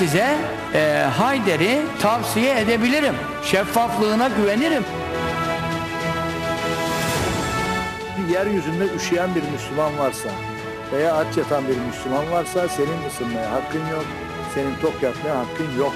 size e, Hayder'i tavsiye edebilirim. Şeffaflığına güvenirim. yeryüzünde üşüyen bir Müslüman varsa veya aç yatan bir Müslüman varsa senin ısınmaya hakkın yok, senin tok yatmaya hakkın yok.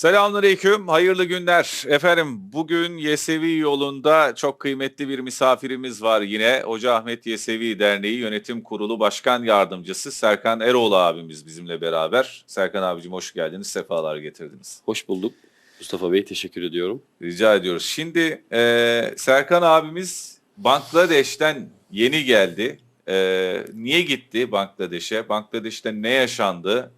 Selamünaleyküm, hayırlı günler. Efendim bugün Yesevi yolunda çok kıymetli bir misafirimiz var yine. Hoca Ahmet Yesevi Derneği Yönetim Kurulu Başkan Yardımcısı Serkan Eroğlu abimiz bizimle beraber. Serkan abicim hoş geldiniz, sefalar getirdiniz. Hoş bulduk. Mustafa Bey teşekkür ediyorum. Rica ediyoruz. Şimdi e, Serkan abimiz Bangladeş'ten yeni geldi. E, niye gitti Bangladeş'e? Bangladeş'te ne yaşandı?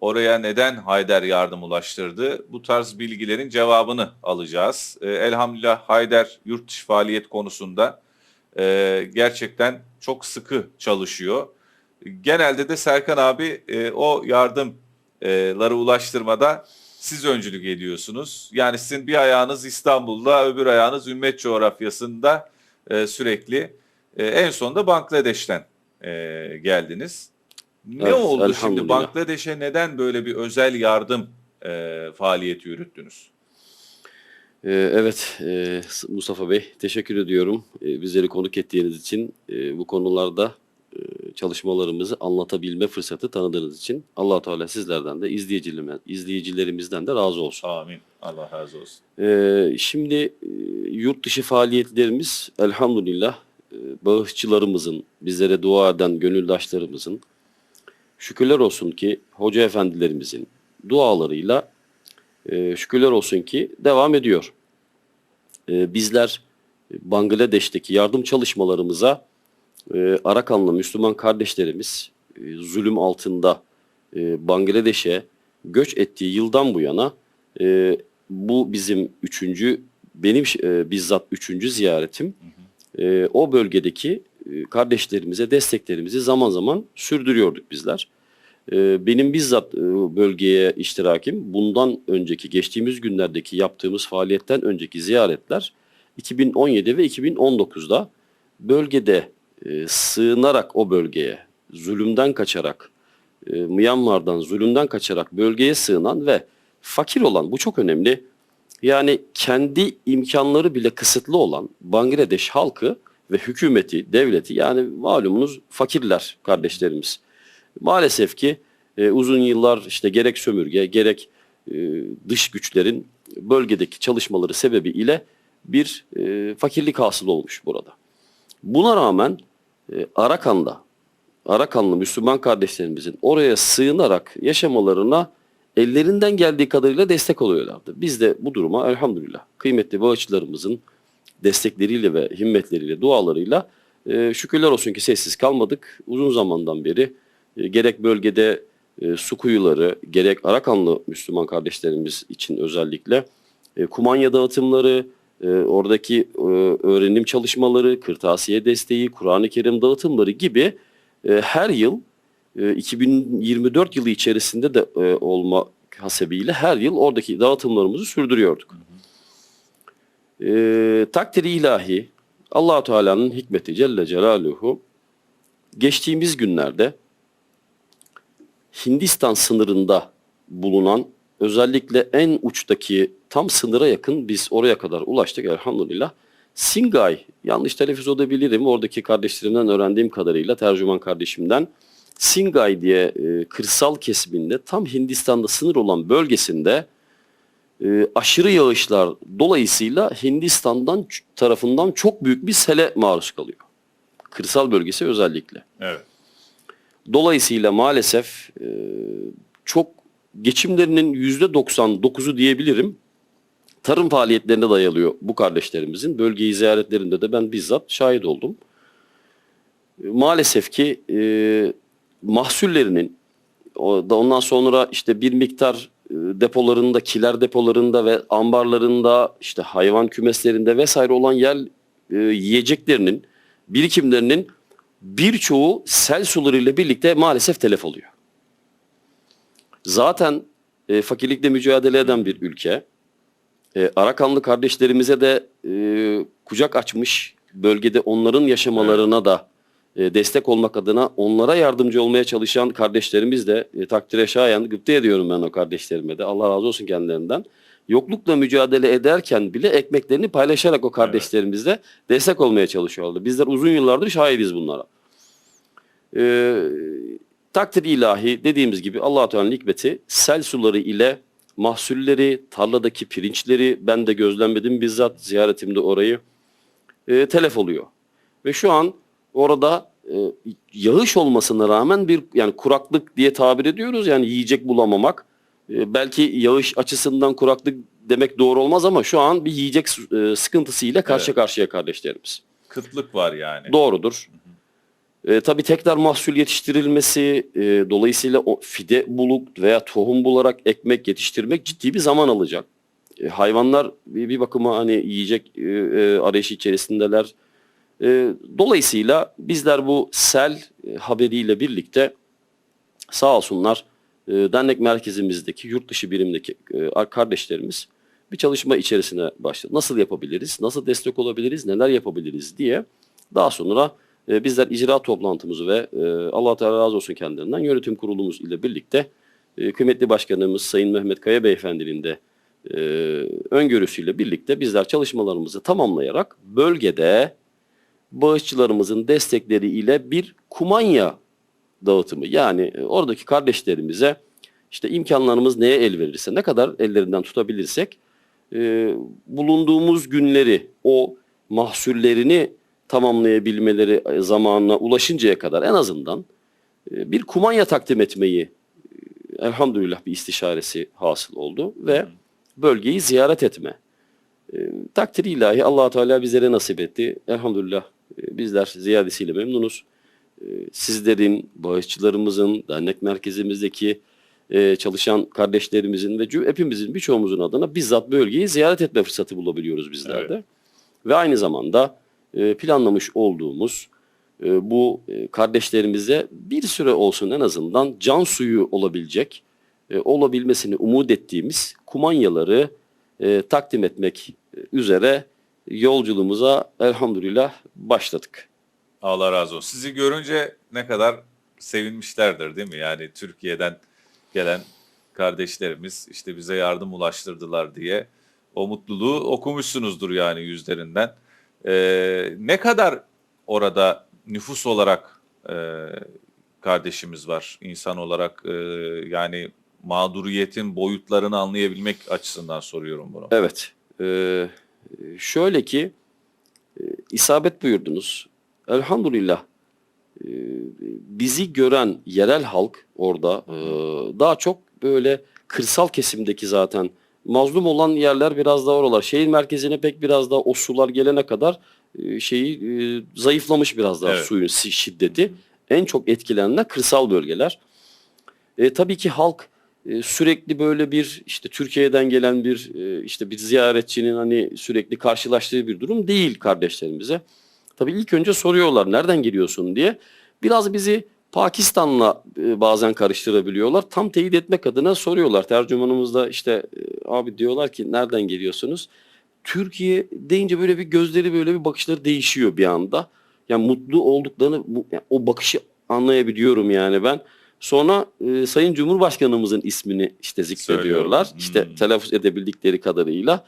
Oraya neden Hayder yardım ulaştırdı? Bu tarz bilgilerin cevabını alacağız. E, elhamdülillah Hayder yurt dışı faaliyet konusunda e, gerçekten çok sıkı çalışıyor. Genelde de Serkan abi e, o yardımları ulaştırmada siz öncülük ediyorsunuz. Yani sizin bir ayağınız İstanbul'da, öbür ayağınız ümmet coğrafyasında e, sürekli. En sonunda Bangladeş'ten e, geldiniz. Ne Evet, oldu şimdi? Bangladeş'e neden böyle bir özel yardım e, faaliyeti yürüttünüz? Ee, evet e, Mustafa Bey teşekkür ediyorum. Ee, bizleri konuk ettiğiniz için e, bu konularda e, çalışmalarımızı anlatabilme fırsatı tanıdığınız için allah Teala sizlerden de izleyicilerimizden de razı olsun. Amin. Allah razı olsun. Şimdi e, yurt dışı faaliyetlerimiz elhamdülillah e, bağışçılarımızın, bizlere dua eden gönüldaşlarımızın şükürler olsun ki hoca efendilerimizin dualarıyla e, şükürler olsun ki devam ediyor. E, bizler e, Bangladeş'teki yardım çalışmalarımıza e, Arakanlı Müslüman kardeşlerimiz e, zulüm altında e, Bangladeş'e göç ettiği yıldan bu yana e, bu bizim üçüncü, benim e, bizzat üçüncü ziyaretim. E, o bölgedeki kardeşlerimize desteklerimizi zaman zaman sürdürüyorduk bizler. E, benim bizzat e, bölgeye iştirakim bundan önceki geçtiğimiz günlerdeki yaptığımız faaliyetten önceki ziyaretler 2017 ve 2019'da bölgede e, sığınarak o bölgeye zulümden kaçarak e, Myanmar'dan zulümden kaçarak bölgeye sığınan ve fakir olan bu çok önemli. Yani kendi imkanları bile kısıtlı olan Bangladeş halkı ve hükümeti, devleti yani malumunuz fakirler kardeşlerimiz. Maalesef ki e, uzun yıllar işte gerek sömürge gerek e, dış güçlerin bölgedeki çalışmaları sebebiyle bir e, fakirlik hasıl olmuş burada. Buna rağmen e, Arakan'da Arakanlı Müslüman kardeşlerimizin oraya sığınarak yaşamalarına ellerinden geldiği kadarıyla destek oluyorlardı. Biz de bu duruma elhamdülillah kıymetli bağışçılarımızın destekleriyle ve himmetleriyle, dualarıyla e, şükürler olsun ki sessiz kalmadık. Uzun zamandan beri e, gerek bölgede e, su kuyuları, gerek Arakanlı Müslüman kardeşlerimiz için özellikle e, kumanya dağıtımları, e, oradaki e, öğrenim çalışmaları, kırtasiye desteği, Kur'an-ı Kerim dağıtımları gibi e, her yıl e, 2024 yılı içerisinde de e, olma hasebiyle her yıl oradaki dağıtımlarımızı sürdürüyorduk. E, takdiri ilahi allah Teala'nın hikmeti Celle Celaluhu geçtiğimiz günlerde Hindistan sınırında bulunan özellikle en uçtaki tam sınıra yakın biz oraya kadar ulaştık elhamdülillah. Singay, yanlış telaffuz edebilirim oradaki kardeşlerimden öğrendiğim kadarıyla tercüman kardeşimden. Singay diye e, kırsal kesiminde tam Hindistan'da sınır olan bölgesinde e, aşırı yağışlar dolayısıyla Hindistan'dan tarafından çok büyük bir sele maruz kalıyor. Kırsal bölgesi özellikle. Evet. Dolayısıyla maalesef e, çok geçimlerinin yüzde 99'u diyebilirim tarım faaliyetlerine dayalıyor bu kardeşlerimizin. Bölgeyi ziyaretlerinde de ben bizzat şahit oldum. E, Maalesef ki e, mahsullerinin o da ondan sonra işte bir miktar depolarında, kiler depolarında ve ambarlarında, işte hayvan kümeslerinde vesaire olan yer e, yiyeceklerinin, birikimlerinin birçoğu sel suları ile birlikte maalesef telef oluyor. Zaten e, fakirlikle mücadele eden bir ülke. E, Arakanlı kardeşlerimize de e, kucak açmış, bölgede onların yaşamalarına da e, destek olmak adına onlara yardımcı olmaya çalışan kardeşlerimiz de e, takdire şayan, gıpta ediyorum ben o kardeşlerime de. Allah razı olsun kendilerinden. Yoklukla mücadele ederken bile ekmeklerini paylaşarak o kardeşlerimizle destek olmaya çalışıyorlar. Bizler uzun yıllardır şahidiz bunlara. Ee, takdir ilahi dediğimiz gibi allah Teala'nın hikmeti sel suları ile mahsulleri, tarladaki pirinçleri ben de gözlemledim bizzat ziyaretimde orayı e, telef oluyor. Ve şu an orada e, yağış olmasına rağmen bir yani kuraklık diye tabir ediyoruz yani yiyecek bulamamak. E, belki yağış açısından kuraklık demek doğru olmaz ama şu an bir yiyecek e, sıkıntısıyla karşı Evet. karşıya kardeşlerimiz. Kıtlık var yani. Doğrudur. E, tabii tekrar mahsul yetiştirilmesi, e, dolayısıyla o fide bulup veya tohum bularak ekmek yetiştirmek ciddi bir zaman alacak. E, hayvanlar bir, bir bakıma hani yiyecek e, e, arayışı içerisindeler. E, dolayısıyla bizler bu sel e, haberiyle birlikte sağ olsunlar e, dernek merkezimizdeki yurt dışı birimdeki e, kardeşlerimiz bir çalışma içerisine başladı. Nasıl yapabiliriz, nasıl destek olabiliriz, neler yapabiliriz diye daha sonra e, bizler icra toplantımızı ve e, Allah Teala razı olsun kendilerinden yönetim kurulumuz ile birlikte e, kıymetli başkanımız Sayın Mehmet Kaya Beyefendinin de e, öngörüsüyle birlikte bizler çalışmalarımızı tamamlayarak bölgede bağışçılarımızın destekleri ile bir kumanya dağıtımı yani e, oradaki kardeşlerimize işte imkanlarımız neye el verirse ne kadar ellerinden tutabilirsek e, bulunduğumuz günleri o mahsullerini tamamlayabilmeleri e, zamanına ulaşıncaya kadar en azından e, bir kumanya takdim etmeyi e, elhamdülillah bir istişaresi hasıl oldu ve bölgeyi ziyaret etme. E, takdir ilahi allah Teala bizlere nasip etti. Elhamdülillah bizler ziyadesiyle memnunuz. E, sizlerin, bağışçılarımızın, dernek merkezimizdeki e, çalışan kardeşlerimizin ve hepimizin birçoğumuzun adına bizzat bölgeyi ziyaret etme fırsatı bulabiliyoruz bizler de. Ve aynı zamanda e, planlamış olduğumuz e, bu kardeşlerimize bir süre olsun en azından can suyu olabilecek, olabilmesini umut ettiğimiz kumanyaları takdim etmek üzere yolculuğumuza elhamdülillah başladık. Allah razı olsun. Sizi görünce ne kadar sevinmişlerdir değil mi? Yani Türkiye'den gelen kardeşlerimiz işte bize yardım ulaştırdılar diye o mutluluğu okumuşsunuzdur yani yüzlerinden. Ee, ne kadar orada nüfus olarak e, kardeşimiz var insan olarak e, yani mağduriyetin boyutlarını anlayabilmek açısından soruyorum bunu. Evet. Ee, şöyle ki e, isabet buyurdunuz. Elhamdülillah e, bizi gören yerel halk orada e, daha çok böyle kırsal kesimdeki zaten mazlum olan yerler biraz daha oralar. Şehir merkezine pek biraz daha o sular gelene kadar e, şeyi e, zayıflamış biraz daha Evet. suyun si- şiddeti. En çok etkilenenler kırsal bölgeler. E, tabii ki halk e, sürekli böyle bir işte Türkiye'den gelen bir e, işte bir ziyaretçinin hani sürekli karşılaştığı bir durum değil kardeşlerimize. Tabii ilk önce soruyorlar nereden geliyorsun diye. Biraz bizi Pakistan'la e, bazen karıştırabiliyorlar. Tam teyit etmek adına soruyorlar. Tercümanımız da işte e, abi diyorlar ki nereden geliyorsunuz? Türkiye deyince böyle bir gözleri böyle bir bakışları değişiyor bir anda. Yani mutlu olduklarını yani o bakışı anlayabiliyorum yani ben. Sonra e, Sayın Cumhurbaşkanımızın ismini işte zikrediyorlar. Söylüyor. İşte Hmm. telaffuz edebildikleri kadarıyla.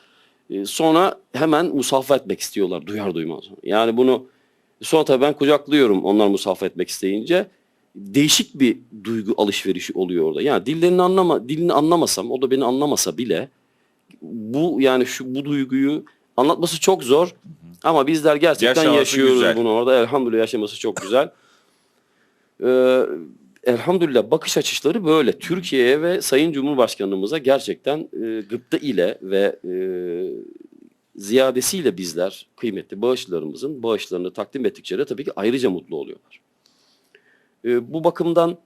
E, sonra hemen musafa etmek istiyorlar duyar duymaz. Yani bunu sonra tabii ben kucaklıyorum onlar musafa etmek isteyince. Değişik bir duygu alışverişi oluyor orada. Yani dillerini anlama, dilini anlamasam, o da beni anlamasa bile bu yani şu bu duyguyu anlatması çok zor. Ama bizler gerçekten Yaşaması yaşıyoruz güzel. bunu orada. Elhamdülillah yaşaması çok güzel. Ee, elhamdülillah bakış açıları böyle. Türkiye'ye ve Sayın Cumhurbaşkanımıza gerçekten e, gıpta ile ve e, ziyadesiyle bizler kıymetli bağışçılarımızın bağışlarını takdim ettikçe de tabii ki ayrıca mutlu oluyorlar. E, bu bakımdan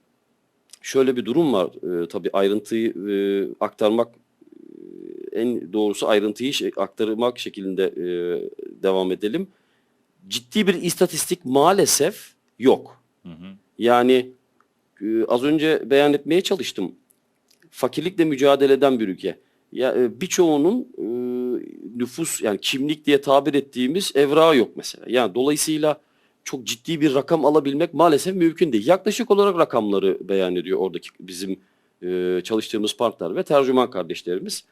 şöyle bir durum var. E, tabii ayrıntıyı e, aktarmak e, en doğrusu ayrıntıyı şey, aktarmak şeklinde e, devam edelim. Ciddi bir istatistik maalesef yok. Hı hı. Yani e, az önce beyan etmeye çalıştım. Fakirlikle mücadele eden bir ülke. Ya e, birçoğunun e, nüfus yani kimlik diye tabir ettiğimiz evrağı yok mesela. Yani dolayısıyla çok ciddi bir rakam alabilmek maalesef mümkün değil. Yaklaşık olarak rakamları beyan ediyor oradaki bizim e, çalıştığımız partner ve tercüman kardeşlerimiz.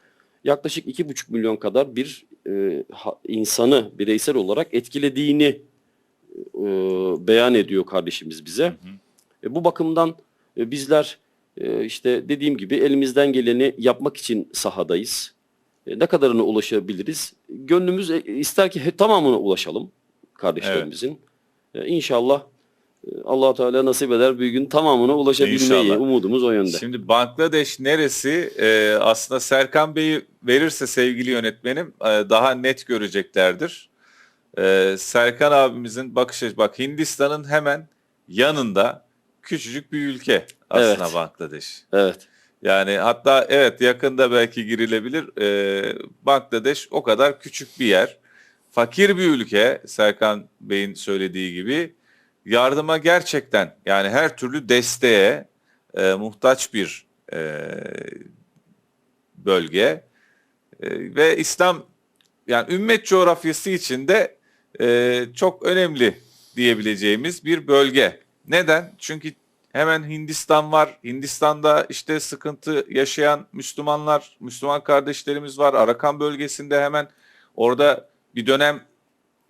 Yaklaşık iki buçuk milyon kadar bir e, insanı bireysel olarak etkilediğini e, beyan ediyor kardeşimiz bize. E, bu bakımdan e, bizler e, işte dediğim gibi elimizden geleni yapmak için sahadayız. E, ne kadarına ulaşabiliriz? Gönlümüz e, ister ki he- tamamına ulaşalım kardeşlerimizin. E, İnşallah e, allah Teala nasip eder bir gün tamamına ulaşabilmeyi İnşallah. umudumuz o yönde. Şimdi Bangladeş neresi? Ee, aslında Serkan Bey'i verirse sevgili yönetmenim e, daha net göreceklerdir. Ee, Serkan abimizin bakış açısı, bak Hindistan'ın hemen yanında küçücük bir ülke aslında Evet. Bangladeş. Evet. Yani hatta evet yakında belki girilebilir. Ee, Bangladeş o kadar küçük bir yer. Fakir bir ülke Serkan Bey'in söylediği gibi. Yardıma gerçekten yani her türlü desteğe e, muhtaç bir e, bölge. E, ve İslam yani ümmet coğrafyası içinde e, çok önemli diyebileceğimiz bir bölge. Neden? Çünkü hemen Hindistan var. Hindistan'da işte sıkıntı yaşayan Müslümanlar, Müslüman kardeşlerimiz var. Arakan bölgesinde hemen orada bir dönem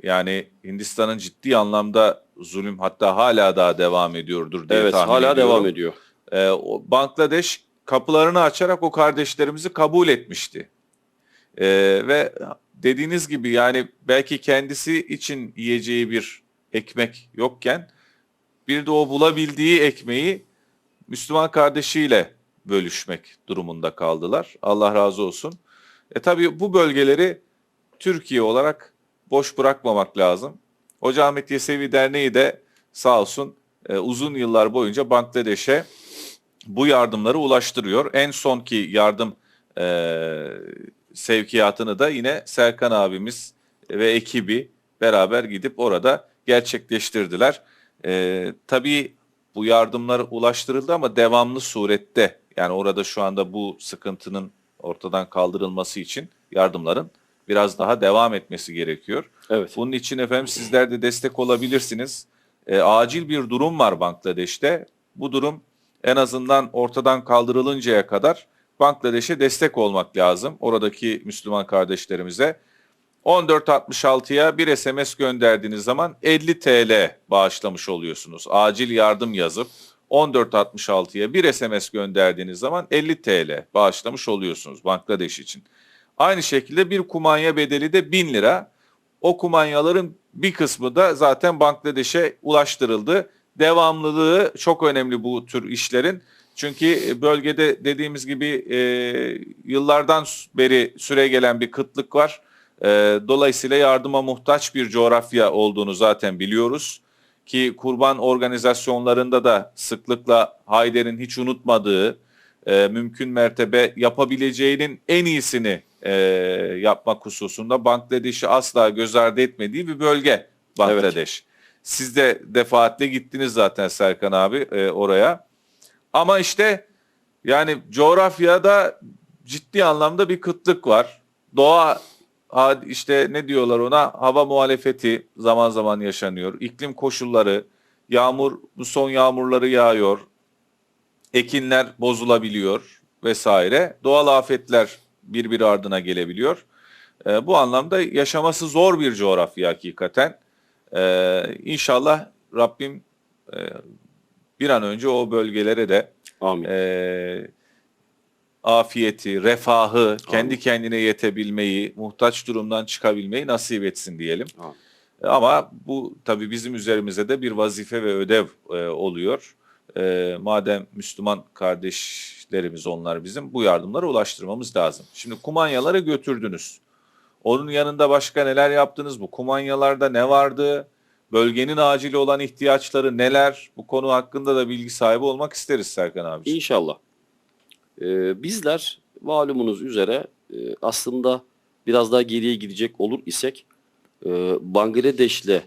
yani Hindistan'ın ciddi anlamda zulüm hatta hala daha devam ediyordur diye Evet, tahmin hala ediyorum. devam ediyor. Ee, Bangladeş kapılarını açarak o kardeşlerimizi kabul etmişti. Ee, ve dediğiniz gibi yani belki kendisi için yiyeceği bir ekmek yokken bir de o bulabildiği ekmeği Müslüman kardeşiyle bölüşmek durumunda kaldılar. Allah razı olsun. E tabii bu bölgeleri Türkiye olarak boş bırakmamak lazım. Hoca Ahmet Yesevi Derneği de sağ olsun e, uzun yıllar boyunca Bangladeş'e bu yardımları ulaştırıyor. En sonki yardım e, sevkiyatını da yine Serkan abimiz ve ekibi beraber gidip orada gerçekleştirdiler. E, tabii bu yardımlar ulaştırıldı ama devamlı surette yani orada şu anda bu sıkıntının ortadan kaldırılması için yardımların biraz daha devam etmesi gerekiyor. Evet. Bunun için efendim sizler de destek olabilirsiniz. E, acil bir durum var Bangladeş'te. Bu durum en azından ortadan kaldırılıncaya kadar Bangladeş'e destek olmak lazım. Oradaki Müslüman kardeşlerimize. 1466'ya bir SMS gönderdiğiniz zaman 50 TL bağışlamış oluyorsunuz. Acil yardım yazıp 1466'ya bir SMS gönderdiğiniz zaman 50 TL bağışlamış oluyorsunuz Bangladeş için. Aynı şekilde bir kumanya bedeli de 1000 lira. O kumanyaların bir kısmı da zaten Bangladeş'e ulaştırıldı. Devamlılığı çok önemli bu tür işlerin. Çünkü bölgede dediğimiz gibi e, yıllardan beri süre gelen bir kıtlık var. E, dolayısıyla yardıma muhtaç bir coğrafya olduğunu zaten biliyoruz. Ki kurban organizasyonlarında da sıklıkla Hayder'in hiç unutmadığı, e, mümkün mertebe yapabileceğinin en iyisini e, yapmak hususunda Bangladeş'i asla göz ardı etmediği bir bölge Bangladeş. Siz de defaatle gittiniz zaten Serkan abi e, oraya. Ama işte yani coğrafyada ciddi anlamda bir kıtlık var. Doğa işte ne diyorlar ona hava muhalefeti zaman zaman yaşanıyor. İklim koşulları, yağmur bu son yağmurları yağıyor. Ekinler bozulabiliyor vesaire. Doğal afetler birbiri ardına gelebiliyor. Ee, bu anlamda yaşaması zor bir coğrafya hakikaten. Ee, inşallah Rabbim e, bir an önce o bölgelere de Amin. e, afiyeti, refahı, kendi kendine yetebilmeyi, muhtaç durumdan çıkabilmeyi nasip etsin diyelim. Amin. Ama bu tabii bizim üzerimize de bir vazife ve ödev e, oluyor. E, madem Müslüman kardeşlerimiz onlar bizim bu yardımları ulaştırmamız lazım. Şimdi kumanyaları götürdünüz. Onun yanında başka neler yaptınız? Bu kumanyalarda ne vardı? Bölgenin acil olan ihtiyaçları neler? Bu konu hakkında da bilgi sahibi olmak isteriz Serkan abi. İnşallah. Ee, bizler malumunuz üzere e, aslında biraz daha geriye gidecek olur isek e, Bangladeş'le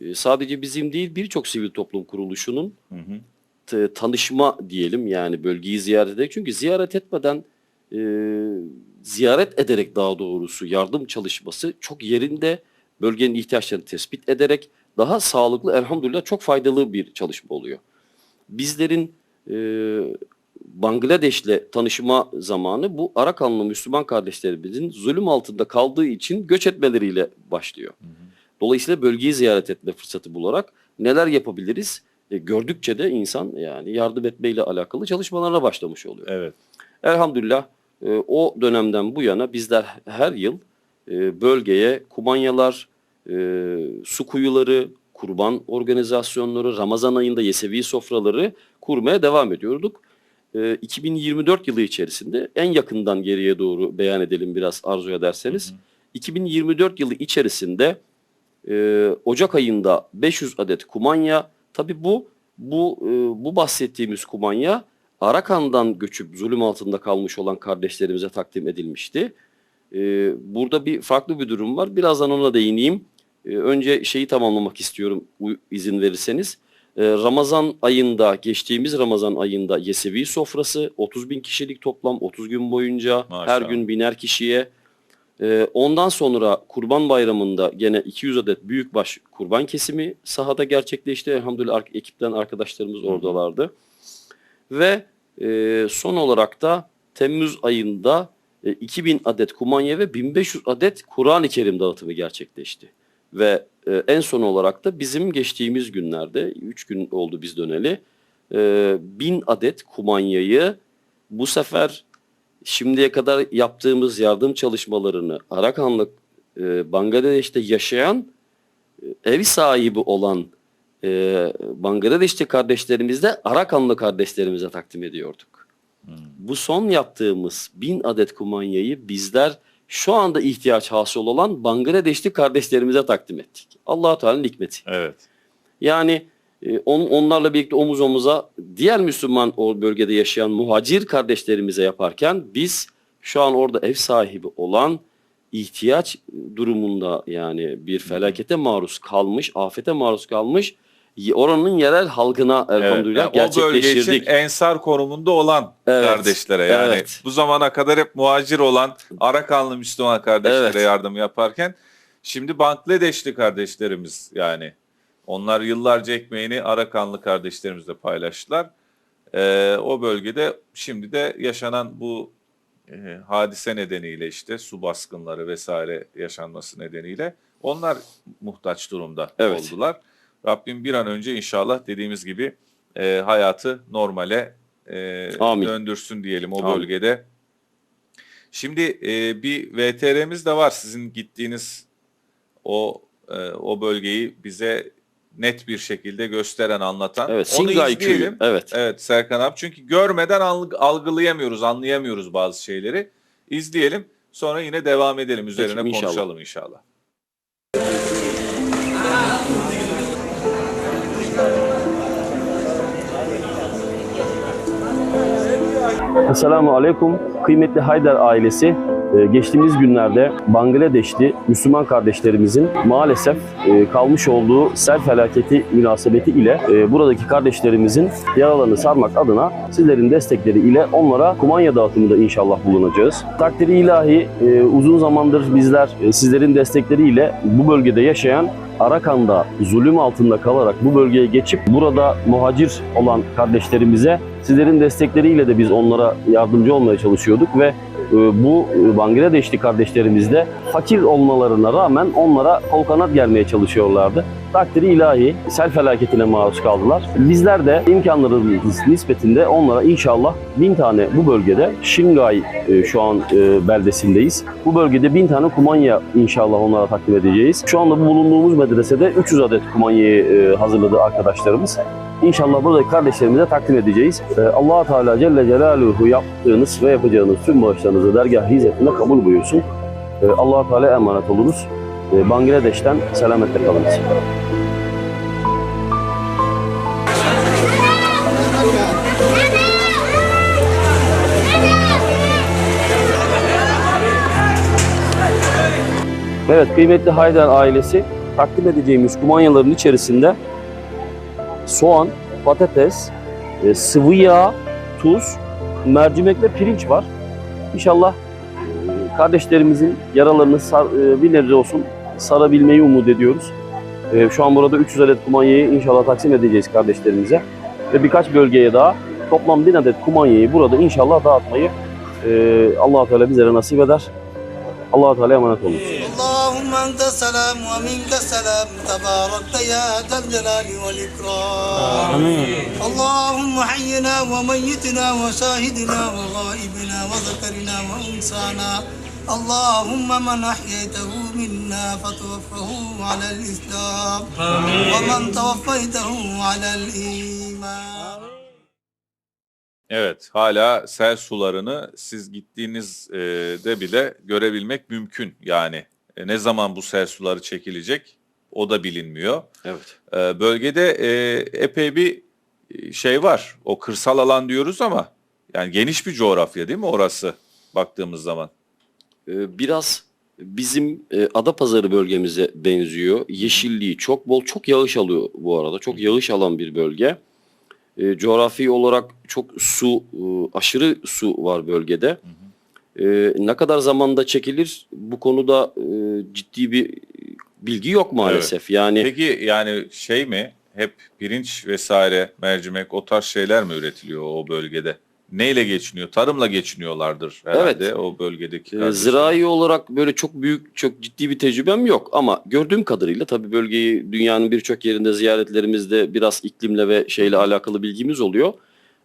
e, sadece bizim değil birçok sivil toplum kuruluşunun Hı hı. t- tanışma diyelim yani bölgeyi ziyaret ederek. Çünkü ziyaret etmeden e, ziyaret ederek daha doğrusu yardım çalışması çok yerinde bölgenin ihtiyaçlarını tespit ederek daha sağlıklı elhamdülillah çok faydalı bir çalışma oluyor. Bizlerin e, Bangladeş'le tanışma zamanı bu Arakanlı Müslüman kardeşlerimizin zulüm altında kaldığı için göç etmeleriyle başlıyor. Dolayısıyla bölgeyi ziyaret etme fırsatı bularak neler yapabiliriz? E, gördükçe de insan yani yardım etmeyle alakalı çalışmalarına başlamış oluyor. Evet. Elhamdülillah e, o dönemden bu yana bizler her yıl e, bölgeye kumanyalar, e, su kuyuları, kurban organizasyonları, Ramazan ayında yesevi sofraları kurmaya devam ediyorduk. E, 2024 yılı içerisinde en yakından geriye doğru beyan edelim biraz arzu ederseniz. 2024 yılı içerisinde e, Ocak ayında 500 adet kumanya, tabi bu bu e, bu bahsettiğimiz kumanya Arakan'dan göçüp zulüm altında kalmış olan kardeşlerimize takdim edilmişti. Ee, burada bir farklı bir durum var. Birazdan ona değineyim. Ee, önce şeyi tamamlamak istiyorum izin verirseniz. Ee, Ramazan ayında, geçtiğimiz Ramazan ayında Yesevi sofrası 30 bin kişilik toplam 30 gün boyunca her Maşallah. gün biner kişiye. Ee, ondan sonra Kurban Bayramı'nda gene 200 adet büyükbaş kurban kesimi sahada gerçekleşti. Elhamdülillah ekipten arkadaşlarımız oradalardı. Ve e, son olarak da Temmuz ayında e, 2000 adet kumanya ve 1500 adet Kur'an-ı Kerim dağıtımı gerçekleşti. Ve e, en son olarak da bizim geçtiğimiz günlerde, 3 gün oldu biz döneli, e, 1000 adet kumanyayı bu sefer şimdiye kadar yaptığımız yardım çalışmalarını Arakanlı e, Bangladeş'te yaşayan e, ev sahibi olan e, Bangladeşli kardeşlerimizle Arakanlı kardeşlerimize takdim ediyorduk. Bu son yaptığımız bin adet kumanyayı bizler şu anda ihtiyaç hasıl olan Bangladeşli kardeşlerimize takdim ettik. allah Teala'nın hikmeti. Evet. Yani e, on, onlarla birlikte omuz omuza diğer Müslüman o bölgede yaşayan muhacir kardeşlerimize yaparken biz şu an orada ev sahibi olan ihtiyaç durumunda yani bir felakete maruz kalmış, afete maruz kalmış oranın yerel halkına elhamdülillah Evet, yani o bölge için gerçekleştirdik. ensar konumunda olan Evet, kardeşlere yani evet. bu zamana kadar hep muhacir olan Arakanlı Müslüman kardeşlere Evet. yardım yaparken şimdi Bangladeşli kardeşlerimiz yani onlar yıllarca ekmeğini Arakanlı kardeşlerimizle paylaştılar. Ee, o bölgede şimdi de yaşanan bu e, hadise nedeniyle işte su baskınları vesaire yaşanması nedeniyle onlar muhtaç durumda Evet. oldular. Rabbim bir an önce inşallah dediğimiz gibi e, hayatı normale e, Amin. döndürsün diyelim o Amin. bölgede. Şimdi e, bir VTR'miz de var sizin gittiğiniz o e, o bölgeyi bize net bir şekilde gösteren anlatan. Evet, Onu Singay izleyelim. köyü. Evet. Evet Serkan abi çünkü görmeden alg- algılayamıyoruz, anlayamıyoruz bazı şeyleri. İzleyelim sonra yine devam edelim üzerine inşallah. konuşalım inşallah. Esselamu Aleyküm. Kıymetli Haydar ailesi, geçtiğimiz günlerde Bangladeşli Müslüman kardeşlerimizin maalesef e, kalmış olduğu sel felaketi münasebeti ile e, buradaki kardeşlerimizin yaralarını sarmak adına sizlerin destekleri ile onlara kumanya dağıtımında inşallah bulunacağız. Takdiri ilahi e, uzun zamandır bizler sizlerin destekleriyle bu bölgede yaşayan Arakan'da zulüm altında kalarak bu bölgeye geçip burada muhacir olan kardeşlerimize sizlerin destekleriyle de biz onlara yardımcı olmaya çalışıyorduk ve bu e, Bangladeşli kardeşlerimiz de fakir olmalarına rağmen onlara kol kanat gelmeye çalışıyorlardı. Takdiri ilahi sel felaketine maruz kaldılar. Bizler de imkanlarımız nispetinde onlara inşallah bin tane bu bölgede Şingay e, şu an e, beldesindeyiz. Bu bölgede bin tane kumanya inşallah onlara takdim edeceğiz. Şu anda bu bulunduğumuz medresede 300 adet kumanyayı hazırladı arkadaşlarımız. İnşallah buradaki kardeşlerimize takdim edeceğiz. Ee, allah Teala Celle Celaluhu yaptığınız ve yapacağınız tüm bağışlarınızı dergah hizmetinde kabul buyursun. Ee, allah Teala emanet oluruz. Ee, Bangladeş'ten selametle kalınız. Evet kıymetli Haydar ailesi takdim edeceğimiz kumanyaların içerisinde soğan, patates, e, sıvı yağ, tuz, mercimek ve pirinç var. İnşallah e, kardeşlerimizin yaralarını sar, e, bir nebze olsun sarabilmeyi umut ediyoruz. Şu an burada 300 adet kumanyayı inşallah taksim edeceğiz kardeşlerimize. Ve birkaç bölgeye daha toplam 1000 adet kumanyayı burada inşallah dağıtmayı allah Teala bizlere nasip eder. allah Teala emanet olun. اللهم أنت السلام ومنك السلام تباركت يا ذا الجلال والإكرام اللهم حينا وميتنا وشاهدنا وغائبنا وذكرنا وأنسانا اللهم من أحييته منا فتوفه على الإسلام ومن توفيته على الإيمان Evet, hala sel sularını siz gittiğinizde bile görebilmek mümkün yani. e, ne zaman bu sel suları çekilecek o da bilinmiyor. Evet. E, bölgede e, epey bir e, şey var. O kırsal alan diyoruz ama yani geniş bir coğrafya değil mi orası baktığımız zaman? Ee, biraz bizim e, Adapazarı bölgemize benziyor. Yeşilliği çok bol, çok yağış alıyor bu arada. Çok yağış alan bir bölge. E, coğrafi olarak çok su, e, aşırı su var bölgede. E, ne kadar zamanda çekilir bu konuda e, ciddi bir bilgi yok maalesef. Yani Peki yani şey mi hep pirinç vesaire mercimek o tarz şeyler mi üretiliyor o bölgede? Neyle geçiniyor? Tarımla geçiniyorlardır herhalde Evet. o bölgedeki. E, kardeşler. Zirai olarak böyle çok büyük, çok ciddi bir tecrübem yok ama gördüğüm kadarıyla tabii bölgeyi dünyanın birçok yerinde ziyaretlerimizde biraz iklimle ve şeyle alakalı bilgimiz oluyor.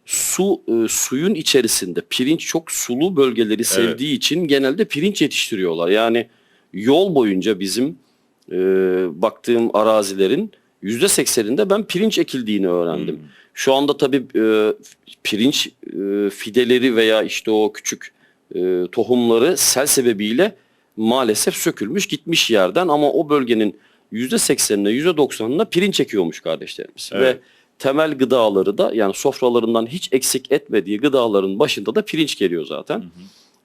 Su e, suyun içerisinde pirinç çok sulu bölgeleri sevdiği için genelde pirinç yetiştiriyorlar. Yani yol boyunca bizim e, baktığım arazilerin yüzde sekseninde ben pirinç ekildiğini öğrendim. Hmm. Şu anda tabii e, pirinç e, fideleri veya işte o küçük e, tohumları sel sebebiyle maalesef sökülmüş gitmiş yerden ama o bölgenin %80'ine %90'ına pirinç ekiyormuş kardeşlerimiz. Evet. Ve temel gıdaları da yani sofralarından hiç eksik etmediği gıdaların başında da pirinç geliyor zaten.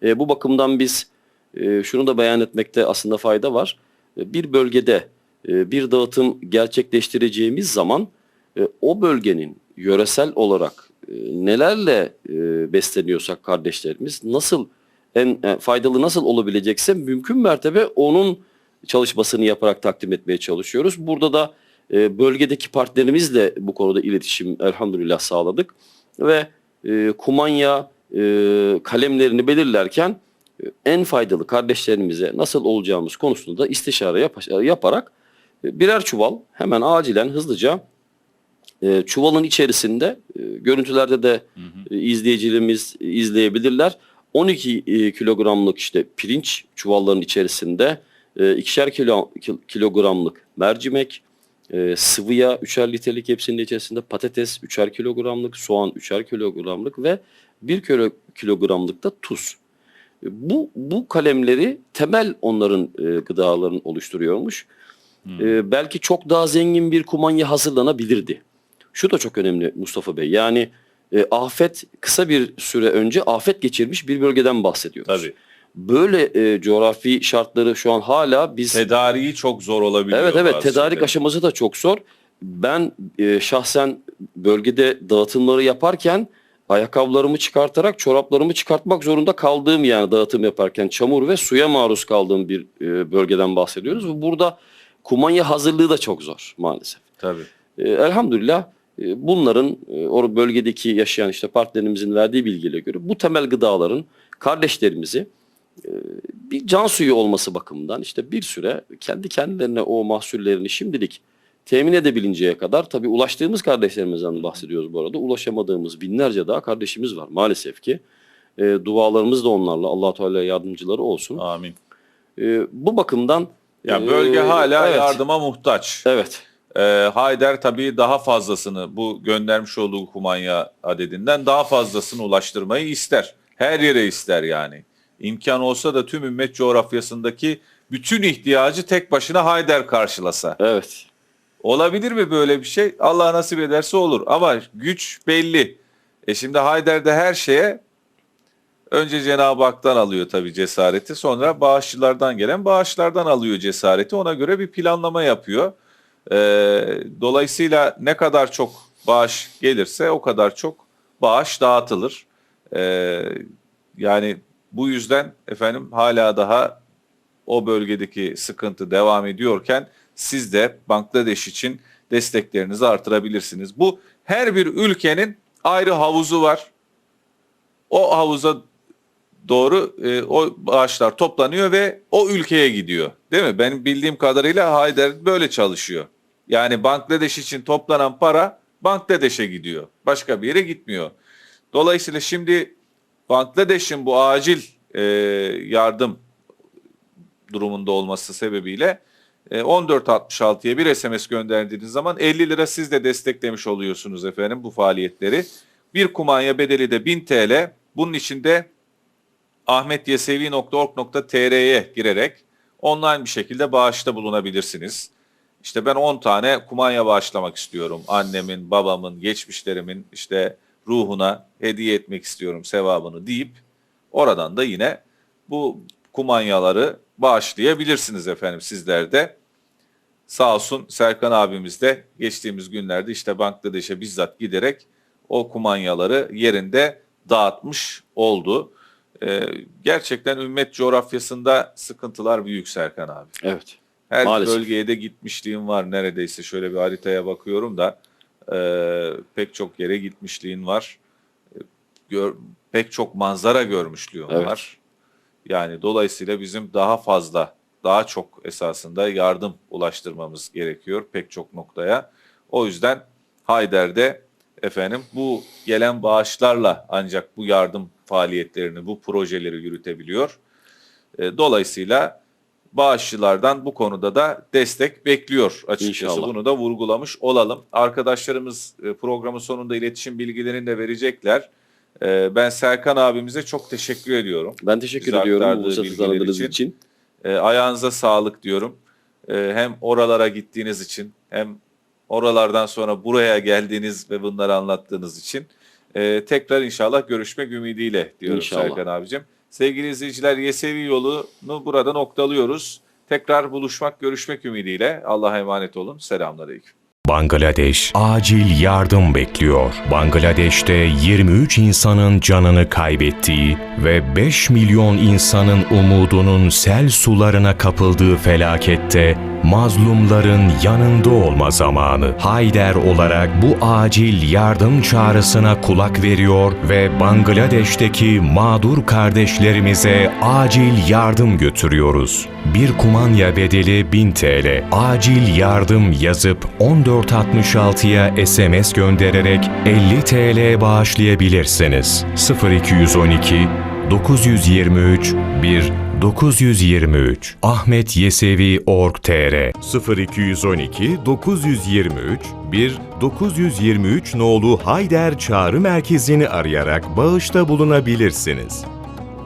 E, bu bakımdan biz e, şunu da beyan etmekte aslında fayda var. E, bir bölgede e, bir dağıtım gerçekleştireceğimiz zaman e, o bölgenin yöresel olarak e, nelerle e, besleniyorsak kardeşlerimiz nasıl en e, faydalı nasıl olabilecekse mümkün mertebe onun çalışmasını yaparak takdim etmeye çalışıyoruz. Burada da e, bölgedeki partnerimizle bu konuda iletişim elhamdülillah sağladık ve e, kumanya e, kalemlerini belirlerken e, en faydalı kardeşlerimize nasıl olacağımız konusunda da istişare yap- yaparak e, birer çuval hemen acilen hızlıca e, çuvalın içerisinde e, görüntülerde de e, izleyicilerimiz e, izleyebilirler. 12 e, kilogramlık işte pirinç çuvalların içerisinde e, ikişer kilo, kil- kilogramlık mercimek, e, sıvı yağ 3'er litrelik hepsinin içerisinde patates 3'er kilogramlık, soğan 3'er kilogramlık ve 1 kilo, kilogramlık da tuz. E, Bu, bu kalemleri temel onların e, gıdaların oluşturuyormuş. E, belki çok daha zengin bir kumanya hazırlanabilirdi. Şu da çok önemli Mustafa Bey. Yani e, afet kısa bir süre önce afet geçirmiş bir bölgeden bahsediyoruz. Tabii. Böyle e, coğrafi şartları şu an hala biz Tedariği çok zor olabiliyor. Evet evet tedarik şeylerin. aşaması da çok zor. Ben e, şahsen bölgede dağıtımları yaparken ayakkabılarımı çıkartarak çoraplarımı çıkartmak zorunda kaldığım yani dağıtım yaparken çamur ve suya maruz kaldığım bir e, bölgeden bahsediyoruz. Burada kumanya hazırlığı da çok zor maalesef. Tabii. E, elhamdülillah e, bunların e, o bölgedeki yaşayan işte partnerimizin verdiği bilgiyle göre bu temel gıdaların kardeşlerimizi bir can suyu olması bakımından işte bir süre kendi kendilerine o mahsullerini şimdilik temin edebilinceye kadar tabii ulaştığımız kardeşlerimizden bahsediyoruz bu arada. Ulaşamadığımız binlerce daha kardeşimiz var maalesef ki. E, dualarımız da onlarla allah Teala yardımcıları olsun. Amin. E, bu bakımdan Ya e, bölge hala evet, yardıma muhtaç. Evet. Ee, Hayder tabii daha fazlasını bu göndermiş olduğu kumanya adedinden daha fazlasını ulaştırmayı ister. Her yere ister yani. İmkan olsa da tüm ümmet coğrafyasındaki bütün ihtiyacı tek başına Hayder karşılasa. Evet. Olabilir mi böyle bir şey? Allah nasip ederse olur. Ama güç belli. E şimdi Hayder'de her şeye önce Cenab-ı Hak'tan alıyor tabii cesareti. Sonra bağışçılardan gelen bağışlardan alıyor cesareti. Ona göre bir planlama yapıyor. Ee, dolayısıyla ne kadar çok bağış gelirse o kadar çok bağış dağıtılır. Ee, yani Bu yüzden efendim hala daha o bölgedeki sıkıntı devam ediyorken siz de Bangladeş için desteklerinizi artırabilirsiniz. Bu her bir ülkenin ayrı havuzu var. O havuza doğru e, o bağışlar toplanıyor ve o ülkeye gidiyor. Değil mi? Benim bildiğim kadarıyla Hayder böyle çalışıyor. Yani Bangladeş için toplanan para Bangladeş'e gidiyor. Başka bir yere gitmiyor. Dolayısıyla şimdi Bangladeş'in bu acil e, yardım durumunda olması sebebiyle e, 1466'ya bir SMS gönderdiğiniz zaman 50 lira siz de desteklemiş oluyorsunuz efendim bu faaliyetleri. Bir kumanya bedeli de 1000 TL. Bunun içinde ahmetyesevi.org.tr'ye girerek online bir şekilde bağışta bulunabilirsiniz. İşte ben 10 tane kumanya bağışlamak istiyorum. Annemin, babamın, geçmişlerimin işte ruhuna hediye etmek istiyorum sevabını deyip oradan da yine bu kumanyaları bağışlayabilirsiniz efendim sizler de. Sağ olsun Serkan abimiz de geçtiğimiz günlerde işte Bangladeş'e bizzat giderek o kumanyaları yerinde dağıtmış oldu. Ee, gerçekten ümmet coğrafyasında sıkıntılar büyük Serkan abi. Evet. Her Maalesef. bölgeye de gitmişliğim var neredeyse. Şöyle bir haritaya bakıyorum da e, pek çok yere gitmişliğin var. Gör, pek çok manzara görmüşlüğüm Evet. var. Yani dolayısıyla bizim daha fazla, daha çok esasında yardım ulaştırmamız gerekiyor pek çok noktaya. O yüzden Hayder'de efendim bu gelen bağışlarla ancak bu yardım faaliyetlerini, bu projeleri yürütebiliyor. E, Dolayısıyla bağışçılardan bu konuda da destek bekliyor açıkçası. İnşallah. Bunu da vurgulamış olalım. Arkadaşlarımız e, programın sonunda iletişim bilgilerini de verecekler. E, Ben Serkan abimize çok teşekkür ediyorum. Ben teşekkür Bize ediyorum bu fırsatı tanıdığınız için. için. E, ayağınıza sağlık diyorum. Hem oralara gittiğiniz için hem oralardan sonra buraya geldiğiniz ve bunları anlattığınız için tekrar inşallah görüşmek ümidiyle diyorum İnşallah. Serkan abicim. Sevgili izleyiciler Yesevi yolunu burada noktalıyoruz. Tekrar buluşmak, görüşmek ümidiyle. Allah'a emanet olun. Selamünaleyküm. Bangladeş acil yardım bekliyor. Bangladeş'te 23 insanın canını kaybettiği ve 5 milyon insanın umudunun sel sularına kapıldığı felakette mazlumların yanında olma zamanı. Hayder olarak bu acil yardım çağrısına kulak veriyor ve Bangladeş'teki mağdur kardeşlerimize acil yardım götürüyoruz. Bir kumanya bedeli 1000 TL. Acil yardım yazıp 1466'ya SMS göndererek 50 TL bağışlayabilirsiniz. 0212 923 1 923 Ahmet Yesevi Org.tr 0212 923 1 923 nolu Hayder Çağrı Merkezi'ni arayarak bağışta bulunabilirsiniz.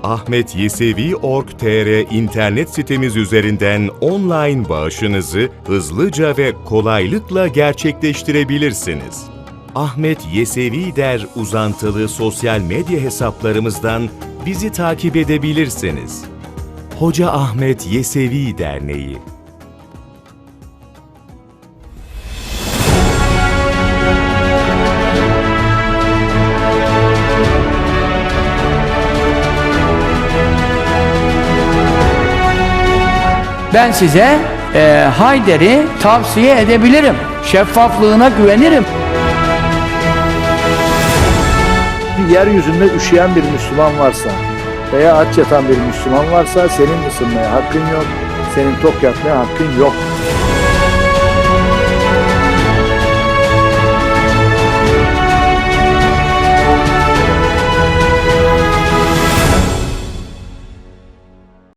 Ahmet Yesevi Org.tr internet sitemiz üzerinden online bağışınızı hızlıca ve kolaylıkla gerçekleştirebilirsiniz. Ahmet Yesevi der uzantılı sosyal medya hesaplarımızdan bizi takip edebilirsiniz. Hoca Ahmet Yesevi Derneği Ben size e, Hayder'i tavsiye edebilirim. Şeffaflığına güvenirim. Yeryüzünde üşüyen bir Müslüman varsa veya aç yatan bir Müslüman varsa senin ısınmaya hakkın yok, senin tok yatmaya hakkın yok.